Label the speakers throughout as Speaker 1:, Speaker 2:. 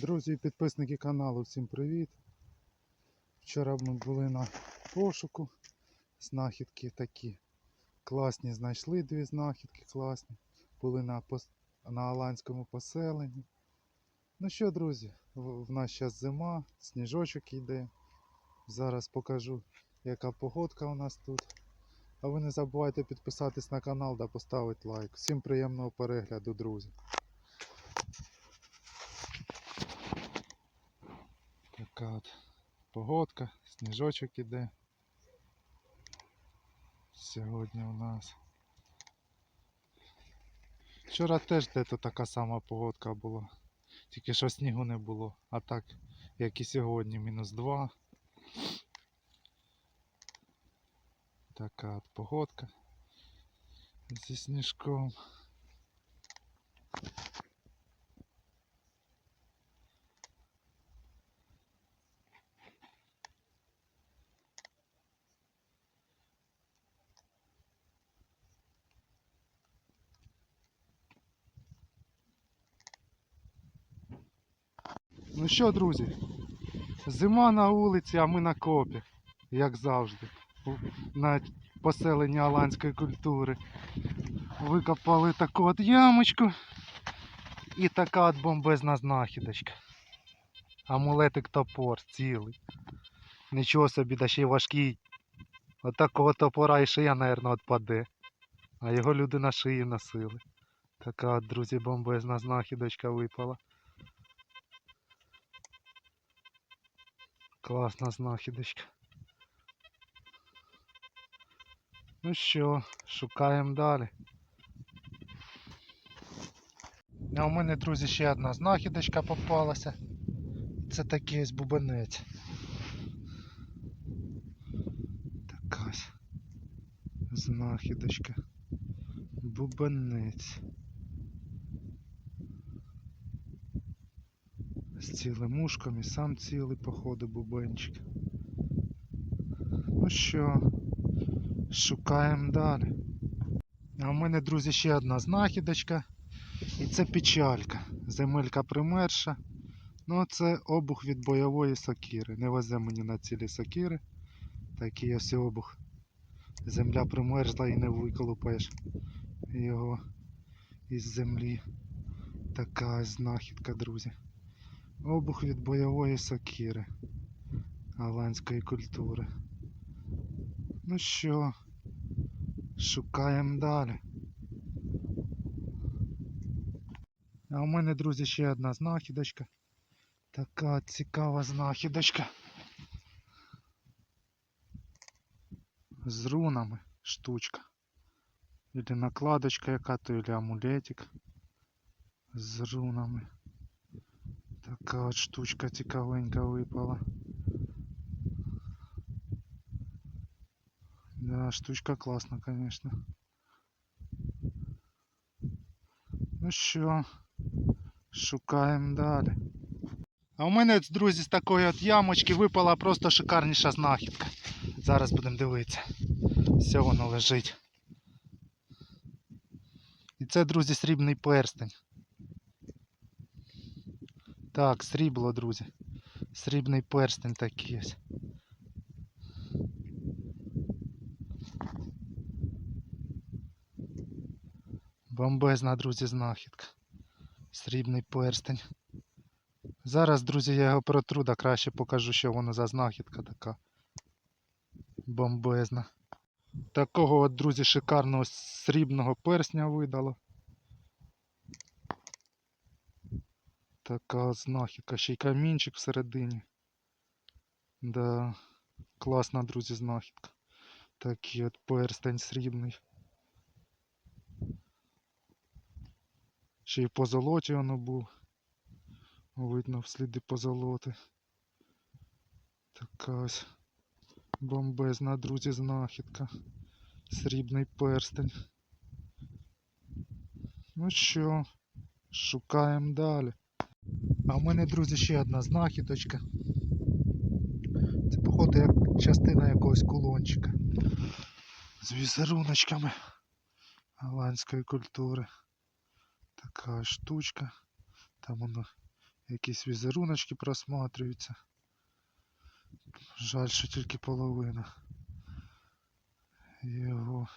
Speaker 1: Друзі і підписники каналу, всім привіт. Вчора ми були на пошуку. Знахідки такі класні, знайшли дві знахідки класні. Були на, пос... на Аланському поселенні. Ну що, друзі, в нас зараз зима, сніжочок йде. Зараз покажу, яка погодка у нас тут. А ви не забувайте підписатись на канал та поставити лайк. Всім приємного перегляду, друзі. Така от погодка, сніжочок іде. Сьогодні у нас. Вчора теж де-то така сама погодка була. Тільки що снігу не було. А так, як і сьогодні, мінус 2. Така от погодка зі сніжком. Ну що, друзі, зима на вулиці, а ми на копі, як завжди, на поселенні аланської культури. Викопали таку от ямочку і така от бомбезна знахідочка. Амулетик топор цілий. Нічого собі, да ще й важкий. От такого топора і шия, мабуть, відпаде. А його люди на шиї носили. Така от, друзі, бомбезна знахідочка випала. Класна знахідочка. Ну що, шукаємо далі. А у мене, друзі, ще одна знахідочка попалася. Це такий ось бубенець. Така знахідочка. Бубенець. З цілим ушком і сам цілий, походу, бубенчик. Ну що, шукаємо далі. А у мене, друзі, ще одна знахідочка. І це печалька. Земелька примерша. Ну, це обух від бойової сокири. Не везе мені на цілі сокири. Такий ось обух. Земля примерзла і не виколупаєш його із землі. Така знахідка, друзі. Обух від бойової сокири аланської культури. Ну що, шукаємо далі. А у мене, друзі, ще одна знахідочка. Така цікава знахідочка. З рунами штучка. Или накладочка яка-то, или амулетик з рунами. Така от штучка цікавенька випала. Да, штучка класна, конечно. Ну що, шукаємо далі. А у мене, друзі, з такої от ямочки випала просто шикарніша знахідка. Зараз будемо дивитися. Все воно лежить. І це, друзі, срібний перстень. Так, срібло, друзі. Срібний перстень такий ось. Бомбезна, друзі, знахідка. Срібний перстень. Зараз, друзі, я його протру, да краще покажу, що воно за знахідка така. Бомбезна. Такого от, друзі, шикарного срібного персня видало. Така знахідка, ще й камінчик всередині. Да, класна, друзі, знахідка. Такий от перстень срібний. Ще й по золоті воно був. Видно сліди позолоти. Така ось бомбезна, друзі, знахідка. Срібний перстень. Ну що, шукаємо далі. А в мене, друзі, ще одна знахідочка. Це, походу, як частина якогось кулончика. З візеруночками голландської культури. Така штучка. Там воно Якісь візеруночки просматрюються. Жаль, що тільки половина. Його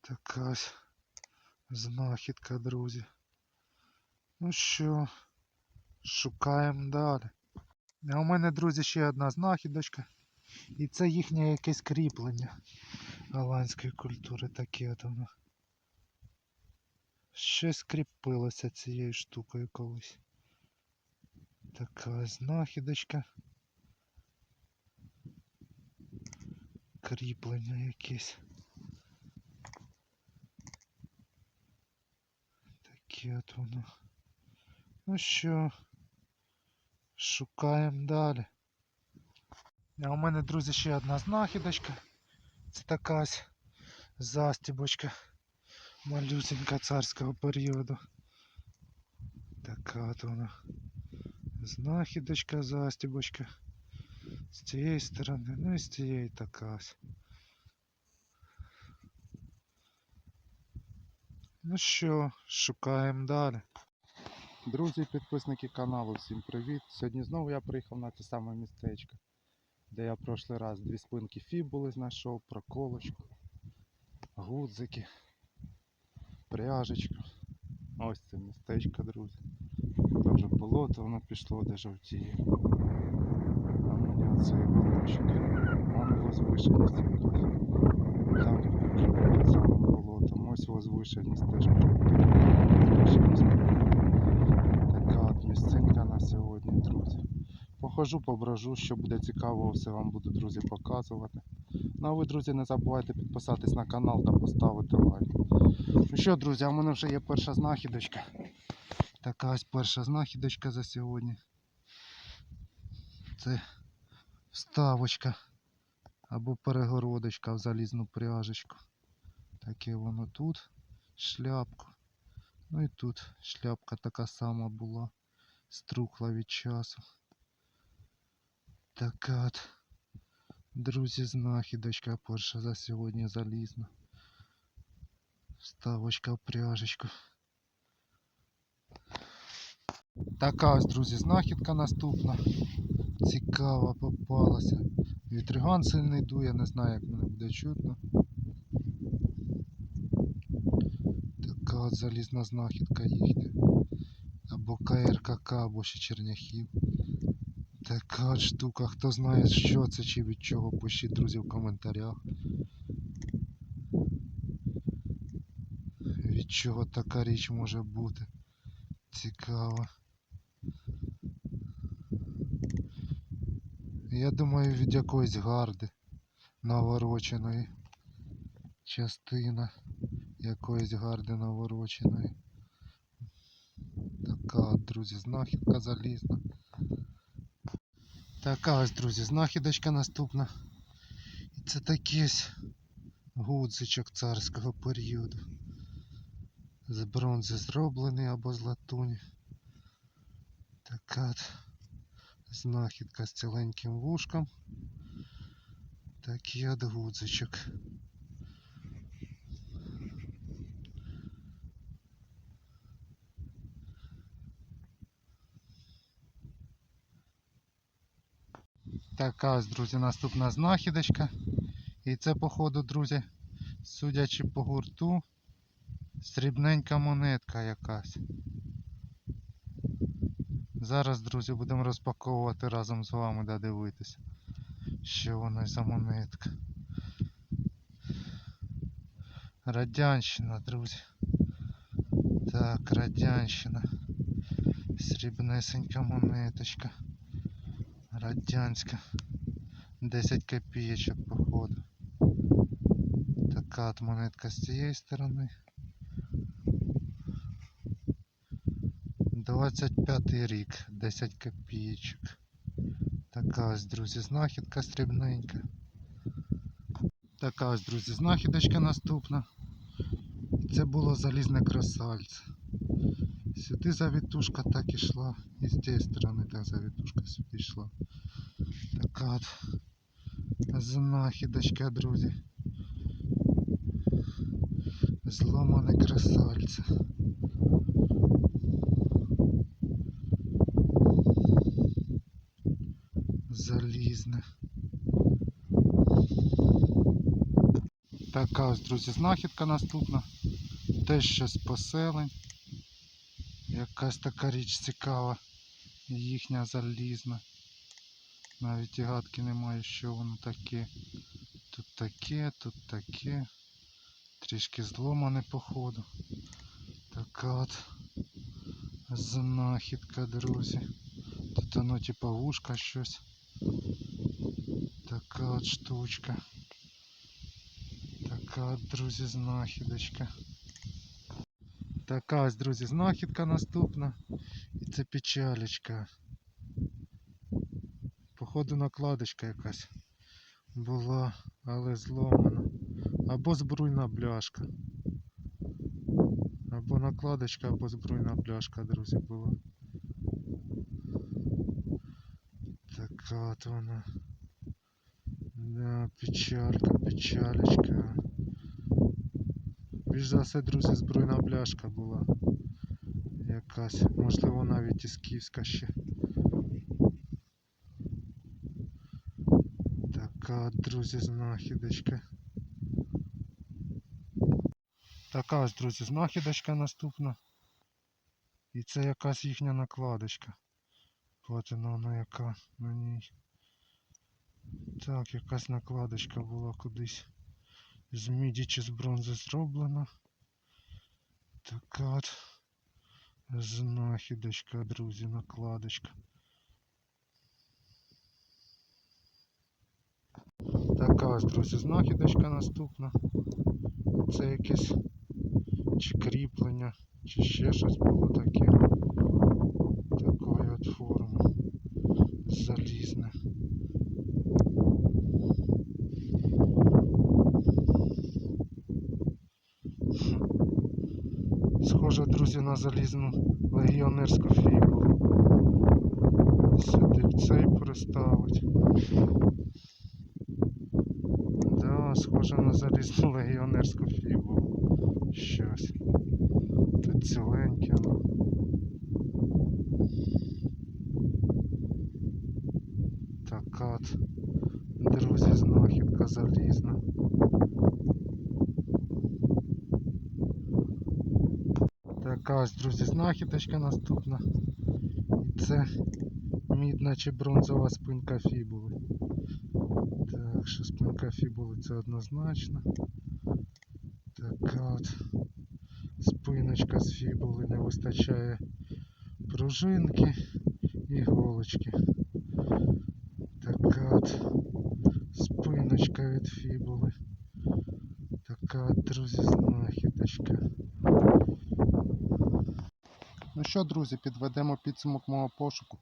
Speaker 1: така ось знахідка, друзі. Ну що, шукаємо далі. А у мене, друзі, ще одна знахідочка. І це їхнє якесь кріплення голландської культури таке от воно. Щось кріпилося цією штукою колись. Така знахідочка. Кріплення якесь. Таке от воно. Ну що, шукаємо далі. А у мене, друзі, ще одна знахідочка. Це така ось застібочка малюсенька царського періоду. Така от вона. Знахідочка, застібочка. З цієї сторони, ну і з цієї така ось. Ну що, шукаємо далі.
Speaker 2: Друзі, підписники каналу, всім привіт! Сьогодні знову я приїхав на те саме містечко, де я в прошлий раз дві спинки фібули знайшов, проколочку, гудзики, пряжечку. Ось це містечко, друзі. Тоже болото воно пішло, де жовтіє. А мені оцей болочок. Вон возвишеність, друзі. Там під самим болотом. Ось возвишеність теж. Возвишеність. Така от місцинка сьогодні, друзі. Похожу, пображу, що буде цікаво, все вам буду, друзі, показувати. Ну а ви, друзі, не забувайте підписатись на канал та поставити лайк. Ну що, друзі, в мене вже є перша знахідочка. Така ось перша знахідочка за сьогодні. Це вставочка або перегородочка в залізну пряжечку. Таке воно тут, шляпку. Ну і тут шляпка така сама була, струхла від часу. Така от, друзі, знахідочка перша за сьогодні залізна. Вставочка в пряжечку. Така ось, друзі, знахідка наступна. Цікава попалася. Вітриган сильний дує, не знаю, як мене буде чутно. Така от залізна знахідка їхня. Або КРКК, або ще черняхів. Така штука. Хто знає, що це чи від чого, пишіть, друзі, в коментарях. Від чого така річ може бути. Цікаво. Я думаю, від якоїсь гарди навороченої. Частина якоїсь гарди навороченої. Така друзі, знахідка залізна. Така ось, друзі, знахідочка наступна. І це такий ось гудзичок царського періоду. З бронзи зроблений або з латуні. Така от знахідка з ціленьким вушком. Такий от гудзичок. Така ось, друзі, наступна знахідочка. І це, походу, друзі, судячи по гурту, срібненька монетка якась. Зараз, друзі, будемо розпаковувати разом з вами да дивитися, що воно за монетка. Радянщина, друзі. Так, радянщина. Срібнесенька монеточка. Радянська. 10 копійочок, походу. Така от монетка з цієї сторони. 25 рік, 10 копійочок. Така ось, друзі, знахідка срібненька. Така ось, друзі, знахідочка наступна. Це було залізне красальце. Сюди завітушка так ішла, і з тієї сторони так завітушка сюди йшла. Така от знахідочка, друзі. Зламане красальце.
Speaker 1: Залізне. Така ось, друзі, знахідка наступна. Теж що з поселень. Якась така річ цікава. Їхня залізна. Навіть і гадки немає, що воно таке. Тут таке, тут таке. Трішки зломане походу. Така от знахідка, друзі. Тут воно типа вушка щось. Така от штучка. Така от, друзі, знахідочка. Така ось, друзі, знахідка наступна. І це печалечка. Походу накладочка якась була, але зломана. Або збруйна бляшка. Або накладочка, або збруйна бляшка, друзі, була. Така от вона. Да, печалька, печалечка. Більш за все, друзі, збруйна бляшка була. Якась, можливо, навіть із Київська ще. Така, друзі, знахідочка. Така ось, друзі, знахідочка наступна. І це якась їхня накладочка. От вона, вона яка на ній. Так, якась накладочка була кудись. З міді чи з бронзи зроблена. Така от знахідочка, друзі, накладочка. Така ось, друзі, знахідочка наступна. Це якесь чи кріплення, чи ще щось було таке. Такої от форми. Залізне. Схоже, друзі, на залізну легіонерську фігуру. Сюди в цей приставить. Да, схоже на залізну легіонерську фігуру. Щось. Тут ціленьке. ну. Така от, друзі, знахідка залізна. Така ось, друзі, знахідочка наступна. І це мідна чи бронзова спинка фібули. Так, що спинка фібули це однозначно. Така от спиночка з фібули не вистачає пружинки і голочки. Така от спиночка від фібули. Така от, друзі, знахідочка. Ну що, друзі, підведемо підсумок мого пошуку.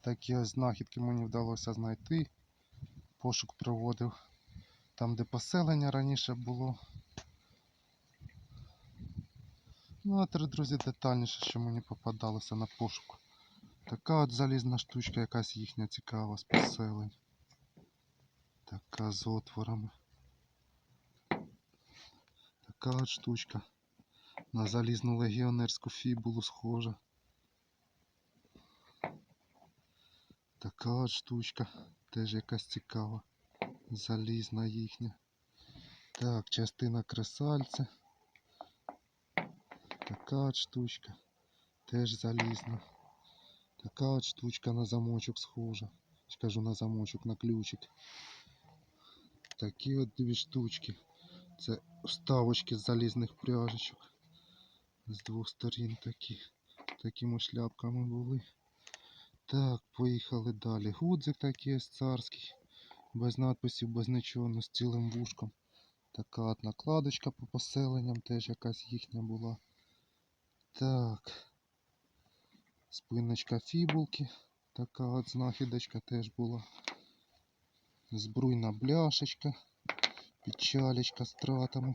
Speaker 1: Такі ось знахідки мені вдалося знайти. Пошук проводив там, де поселення раніше було. Ну, а тепер, друзі, детальніше, що мені попадалося на пошук. Така от залізна штучка, якась їхня цікава з поселень. Така з отворами. Така от штучка. На залізну легіонерську фібулу схожа. Така от штучка. Теж якась цікава. Залізна їхня. Так, частина кресальця. Така от штучка. Теж залізна. Така от штучка на замочок схожа. Скажу на замочок, на ключик. Такі от дві штучки. Це вставочки з залізних пряжечок. З двох сторін такі. Такими шляпками були. Так, поїхали далі. Гудзик такий царський. Без надписів, без нічого, ну, з цілим вушком. Така от накладочка по поселенням, теж якась їхня була. Так. Спиночка фібулки. Така от знахідочка теж була. Збруйна бляшечка. Печалечка з тратами.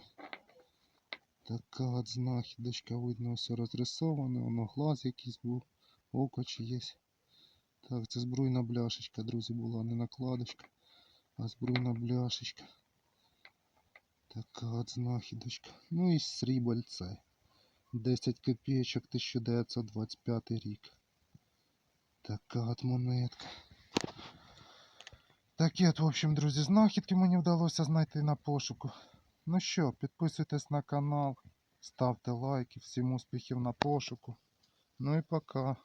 Speaker 1: Така от знахідочка, видно, все розрисоване, воно глаз якийсь був, око чиєсь. Так, це збруйна бляшечка, друзі, була не накладочка, а збруйна бляшечка. Така от знахідочка. Ну і срібальце. 10 копійочок 1925 рік. Така от монетка. Такі от, в общем, друзі, знахідки мені вдалося знайти на пошуку. Ну що, підписуйтесь на канал, ставте лайки, всім успіхів на пошуку. Ну і пока.